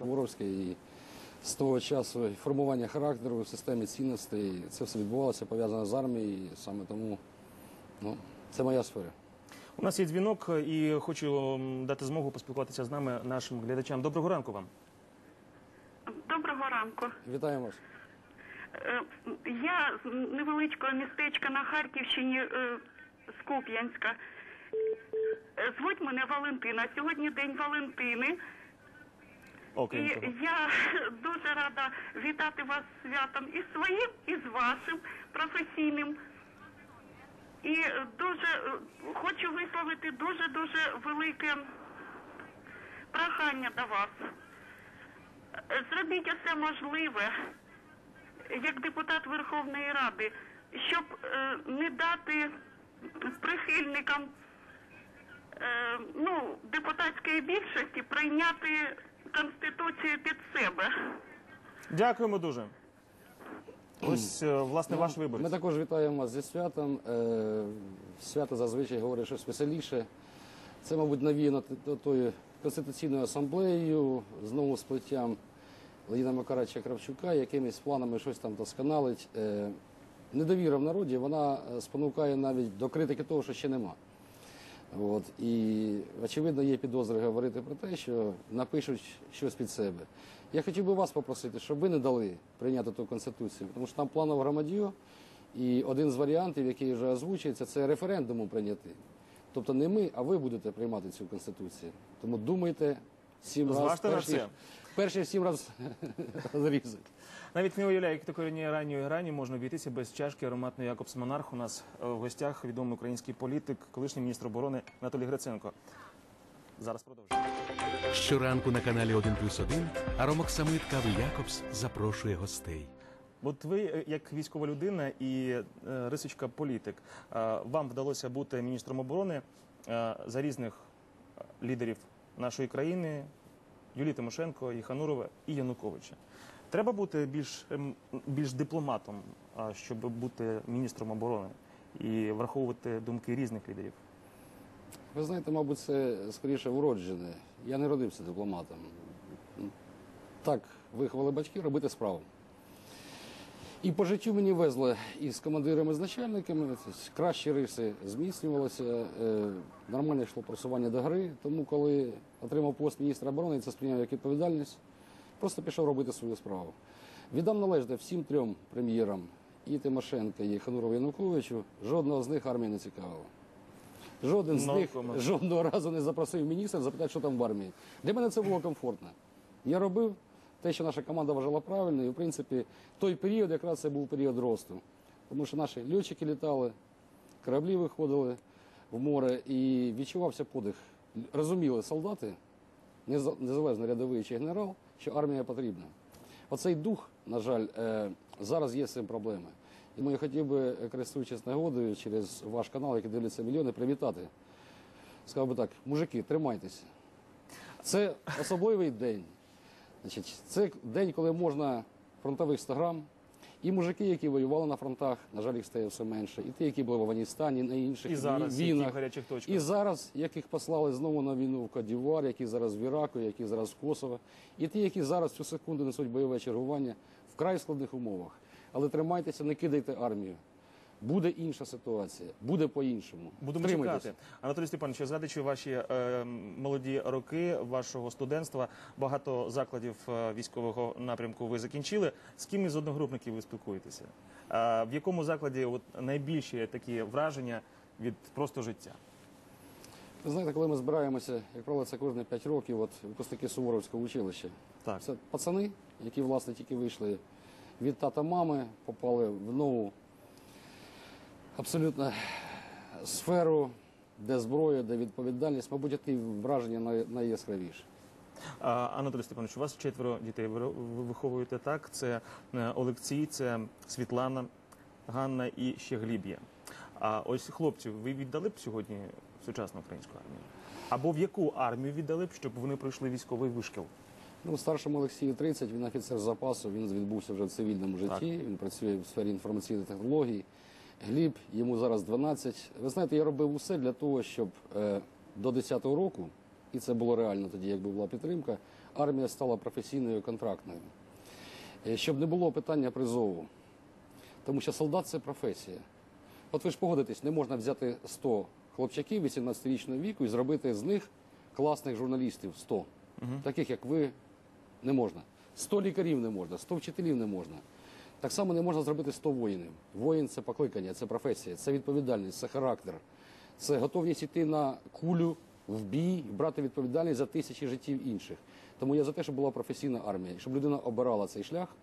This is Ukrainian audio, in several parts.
Воровське і з того часу формування характеру в системі цінностей. Це все відбувалося пов'язано з армією. і Саме тому ну, це моя сфера. У нас є дзвінок, і хочу дати змогу поспілкуватися з нами нашим глядачам. Доброго ранку вам. Доброго ранку. Вітаємо вас. Е, Я з невеличкого містечка на Харківщині е, з Куп'янська. Е, Звуть мене Валентина. Сьогодні день Валентини. І Окей. я дуже рада вітати вас святом і своїм, і з вашим професійним. І дуже хочу висловити дуже дуже велике прохання до вас. Зробіть усе можливе, як депутат Верховної Ради, щоб е, не дати прихильникам е, ну, депутатської більшості прийняти Конституцію під себе. Дякуємо дуже. Ось, е, власне, ваш вибір. Ми також вітаємо вас зі святом. Е, Свято зазвичай говорить щось веселіше. Це, мабуть, навіяно т- тою конституційною асамблеєю, знову сплиттям Леоніда Макаровича Кравчука, якимись планами щось там досконалить. Е, Недовіра в народі вона е, спонукає навіть до критики того, що ще нема. От, і очевидно є підозри говорити про те, що напишуть щось під себе. Я хотів би вас попросити, щоб ви не дали прийняти ту конституцію, тому що там планове громадіо, і один з варіантів, який вже озвучується, це референдумом прийняти. Тобто не ми, а ви будете приймати цю конституцію. Тому думайте сім разів, Зважте на це. Перші сім разів зрізати. Навіть не уявляю, як такої ранньої грані можна обійтися без чашки ароматної Якобс Монарх. У нас е, в гостях відомий український політик, колишній міністр оборони Анатолій Гриценко. Зараз продовжуємо. Щоранку на каналі 1 плюс 1 Аромок Самит Кави Якобс запрошує гостей. От ви, е, як військова людина і е, рисочка політик, е, вам вдалося бути міністром оборони е, за різних лідерів нашої країни Юлії Тимошенко, і Ханурова і Януковича. Треба бути більш, ем, більш дипломатом, щоб бути міністром оборони і враховувати думки різних лідерів. Ви знаєте, мабуть, це скоріше уроджене. Я не родився дипломатом. Так, виховали батьки робити справу. І по життю мені везли і з командирами, з начальниками, кращі риси зміцнювалися, е, нормально йшло просування до гри. Тому, коли отримав пост міністра оборони, це сприйняв як відповідальність, просто пішов робити свою справу. Віддам належне всім трьом прем'єрам і Тимошенка, і Ханурову Януковичу, жодного з них армія не цікавила. Жоден з них жодного разу не запросив міністра запитати, що там в армії. Для мене це було комфортно. Я робив те, що наша команда вважала правильно, і в принципі той період якраз це був період росту. Тому що наші льотчики літали, кораблі виходили в море і відчувався подих. Розуміли солдати, неза- незалежно рядовий чи генерал, що армія потрібна. Оцей дух, на жаль, е, зараз є з цим проблеми. Тому я хотів би, е, користуючись нагодою, через ваш канал, який дивляться мільйони, привітати. Сказав би так, мужики, тримайтеся. Це особливий день. Значить, це день, коли можна фронтових 100 грам. І мужики, які воювали на фронтах, на жаль, їх стає все менше. І ті, які були в Афганістані, на інших І зараз, війнах. гарячих точках. І зараз, яких послали знову на війну в Кадівар, які зараз в Іраку, які зараз в Косово. І ті, які зараз цю секунду несуть бойове чергування в край складних умовах. Але тримайтеся, не кидайте армію. Буде інша ситуація, буде по-іншому. Будемо чекати. Анатолій Степанович, згадуючи ваші е, молоді роки вашого студентства, багато закладів е, військового напрямку ви закінчили. З ким із одногрупників ви спілкуєтеся? Е, в якому закладі от, найбільші такі враження від просто життя? Ви знаєте, коли ми збираємося, як правило, це кожні 5 років, от випускники Суворовського училища. Так. Це пацани, які власне тільки вийшли від тата мами, попали в нову абсолютно сферу, де зброя, де відповідальність, мабуть, ті враження найяскравіше. Анатолій Степанович, у вас четверо дітей. Ви ви виховуєте так. Це е, Олексій, це Світлана, Ганна і ще Гліб є. А ось хлопців, ви віддали б сьогодні в сучасну українську армію? Або в яку армію віддали б, щоб вони пройшли військовий вишкіл? Ну, старшому Олексію 30, він офіцер запасу, він відбувся вже в цивільному житті, Так. він працює в сфері інформаційних технологій. Гліб, йому зараз 12. Ви знаєте, я робив усе для того, щоб е, до 10-го року, і це було реально тоді, якби була підтримка, армія стала професійною контрактною. Е, Щоб не було питання призову. Тому що солдат це професія. От ви ж погодитесь, не можна взяти 100 хлопчаків 18-річного віку і зробити з них класних журналістів 100. Таких як ви не можна. 100 лікарів не можна, 100 вчителів не можна. Так само не можна зробити 100 воїнів. Воїн це покликання, це професія, це відповідальність, це характер, це готовність йти на кулю в бій, брати відповідальність за тисячі життів інших. Тому я за те, щоб була професійна армія, щоб людина обирала цей шлях,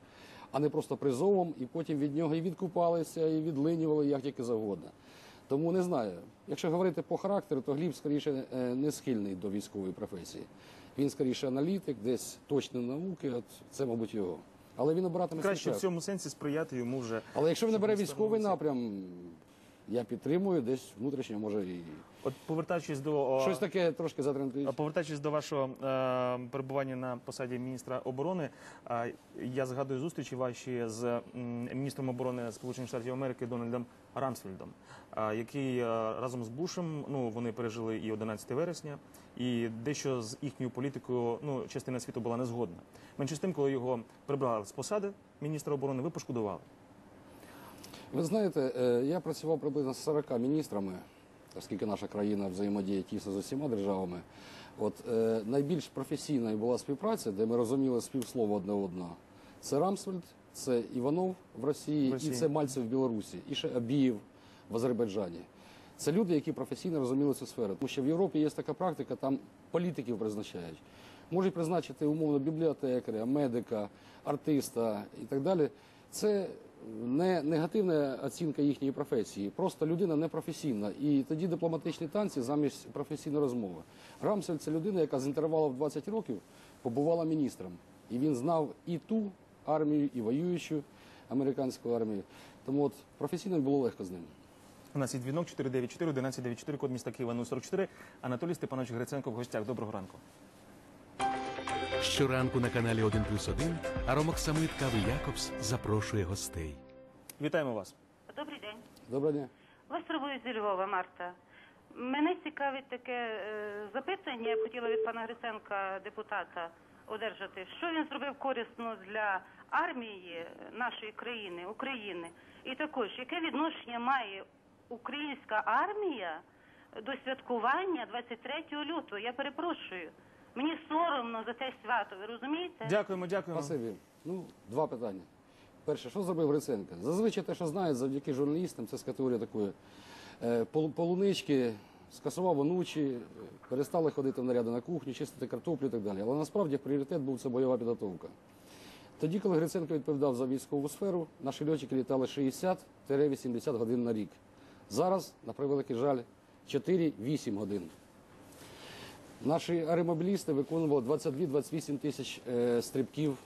а не просто призовом, і потім від нього і відкупалися, і відлинювали як тільки завгодно. Тому не знаю. Якщо говорити по характеру, то Гліб скоріше е, не схильний до військової професії. Він скоріше аналітик, десь точні науки, от це, мабуть, його. Але він обиратиме Краще в цьому сенсі сприяти йому вже. Але якщо він щоб військовий напрям, я підтримую десь внутрішньо, може і От повертаючись до о, щось таке трошки затрентує. Повертаючись до вашого е, перебування на посаді міністра оборони, е, я згадую зустрічі ваші з м, міністром оборони Сполучених Штатів Америки Дональдом Рамсфельдом, е, який е, разом з Бушем ну вони пережили і 11 вересня, і дещо з їхньою політикою ну частина світу була не згодна. Менше з тим, коли його прибрали з посади міністра оборони, ви пошкодували. Ви знаєте, е, я працював приблизно з 40 міністрами, оскільки наша країна взаємодіє тісно з усіма державами. От е, найбільш професійною була співпраця, де ми розуміли співслово одне одного. Це Рамсфельд, це Іванов в Росії, В Росії. і це Мальцев в Білорусі, і ще Абієв в Азербайджані. Це люди, які професійно розуміли цю сферу. Тому що в Європі є така практика, там політиків призначають. Можуть призначити умовно бібліотекаря, медика, артиста і так далі. Це не негативна оцінка їхньої професії, просто людина непрофесійна. І тоді дипломатичні танці замість професійної розмови. Рамсель це людина, яка з інтервалу в 20 років побувала міністром. І він знав і ту армію, і воюючу американську армію. Тому от професійно було легко з ним. У нас є дзвінок 494 1194, код міста Києва 044. Анатолій Степанович Гриценко в гостях. Доброго ранку. Щоранку на каналі 1 плюс 1 Аромок Самит Кави Якобс запрошує гостей. Вітаємо вас. Добрий день. Доброго дня. Вас турбую зі Львова, Марта. Мене цікавить таке е, запитання. Я б хотіла від пана Гриценка, депутата, одержати. Що він зробив корисно для армії нашої країни, України? І також, яке відношення має українська армія до святкування 23 лютого? Я перепрошую. Мені соромно за те свято, ви розумієте? Дякуємо, дякуємо. Спасибі. Ну, два питання. Перше, що зробив Гриценко? Зазвичай те, що знають завдяки журналістам, це з категорії такої е, пол- полунички, скасував онучі, е, перестали ходити в наряди на кухню, чистити картоплю і так далі. Але насправді пріоритет був це бойова підготовка. Тоді, коли Гриценко відповідав за військову сферу, наші льотчики літали 60-80 годин на рік. Зараз, на превеликий жаль, 4-8 годин. Наші аеромобілісти виконували 22-28 тисяч е, стрибків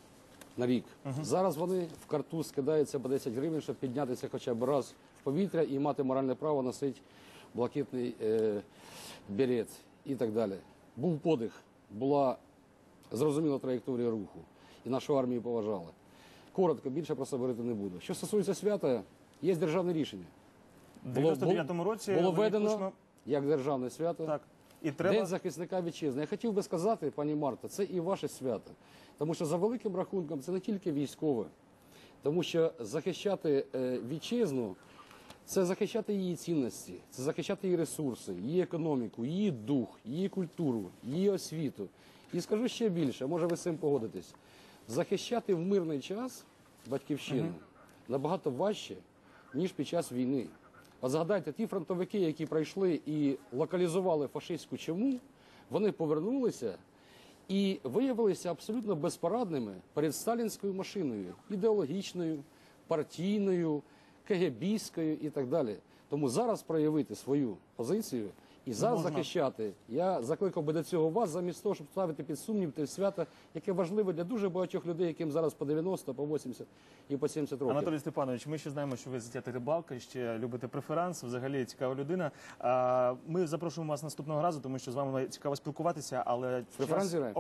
на рік. Зараз вони в карту скидаються по 10 гривень, щоб піднятися хоча б раз в повітря і мати моральне право носити блакитний е, берет і так далі. Був подих, була зрозуміла траєкторія руху, і нашу армію поважали. Коротко, більше про це говорити не буду. Що стосується свята, є державне рішення. В 99-му році було введено Кучма- як державне свято. Так. І треба День захисника вітчизни. Я хотів би сказати, пані Марта, це і ваше свято. Тому що за великим рахунком це не тільки військове, тому що захищати е, вітчизну це захищати її цінності, це захищати її ресурси, її економіку, її дух, її культуру, її освіту. І скажу ще більше, може ви з цим погодитесь. Захищати в мирний час батьківщину набагато важче, ніж під час війни. От згадайте, ті фронтовики, які пройшли і локалізували фашистську чому, вони повернулися і виявилися абсолютно безпорадними перед сталінською машиною ідеологічною, партійною, КГБською і так далі. Тому зараз проявити свою позицію і зараз Можна. захищати. Я закликав би до цього вас, замість того, щоб ставити під сумнів те свято, яке важливе для дуже багатьох людей, яким зараз по 90, по 80 і по 70 років. Анатолій Степанович, ми ще знаємо, що ви затята рибалка, ще любите преферанс, взагалі цікава людина. А, Ми запрошуємо вас наступного разу, тому що з вами цікаво спілкуватися, але час грає?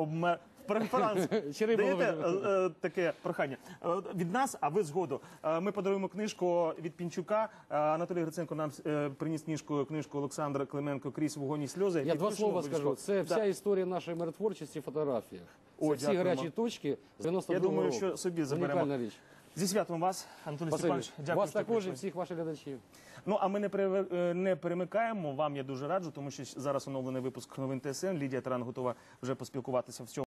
Преферанс. Чи рибу Даєте е, е, таке прохання Е, від нас, а ви згоду. Е, Ми подаруємо книжку від Пінчука. Е, Анатолій Гриценко нам е, приніс книжку, книжку Олександра Клименко Крізь вогонь і сльози. Я два Підпишемо слова обов'язково. скажу. Це вся історія нашої миротворчості в фотографіях. Це всі дякуємо. гарячі точки з 92 Я думаю, року. що собі заберемо. Унікальна річ. Зі святом вас, Анатолій. Степанович. Дякую, Вас що також і прийшли. всіх ваших глядачів. Ну а ми е, не перемикаємо. Вам я дуже раджу, тому що зараз оновлений випуск новин ТСН. Лідія Таран готова вже поспілкуватися в цьому.